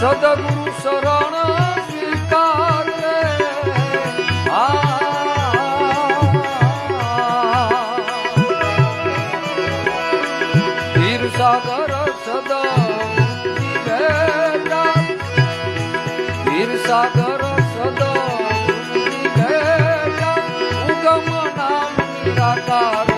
સદગુરુ શરણ સ્વીકાર. આ. સાગર સદા વીર સાગર સદા ઉગમ નામ નિરાકાર